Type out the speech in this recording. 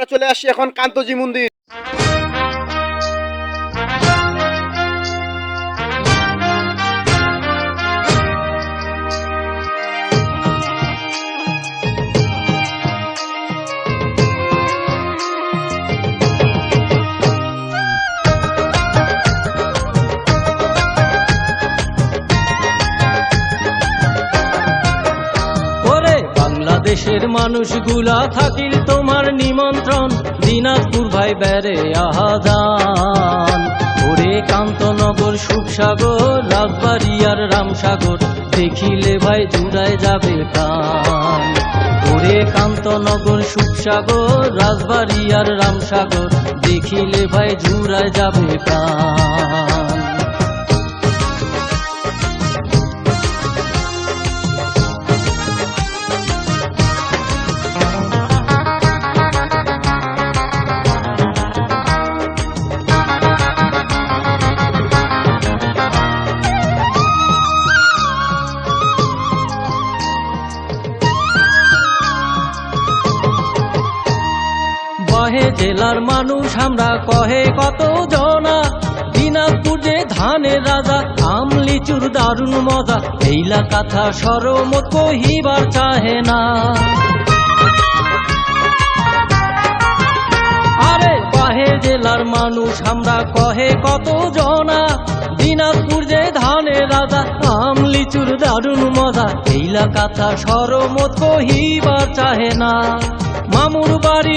চলে আসি এখন কান্তজি মন্দির। বাংলাদেশের মানুষগুলা থাকিল তোমার নিমন্ত্রণ। দিনাজপুর ভাই বেড়ে আহাদান ওরে কান্তনগর, সুখসাগর, রাজবাড়ি আর রামসাগর, দেখিলে ভাই জুড়ায় যাবে প্রাণ। ওরে কান্তনগর, সুখসাগর, রাজবাড়ি আর রামসাগর, দেখিলে ভাই জুড়ায় যাবে প্রাণ। জেলার মানুষ, আমরা কহে কত জনা। দিনাজপুর যে ধানের রাজা আম লিচুর দারুণ মজা। এইলা কথা সরমত কহিবার চাহে না। আরে বাহে জেলার মানুষ, আমরা কহে কত জনা। দিনাজপুর যে ধানের রাজা আম লিচুর দারুণ মজা। এইলা কথা সরমত কহিবার চাহে না। মামুর বাড়ি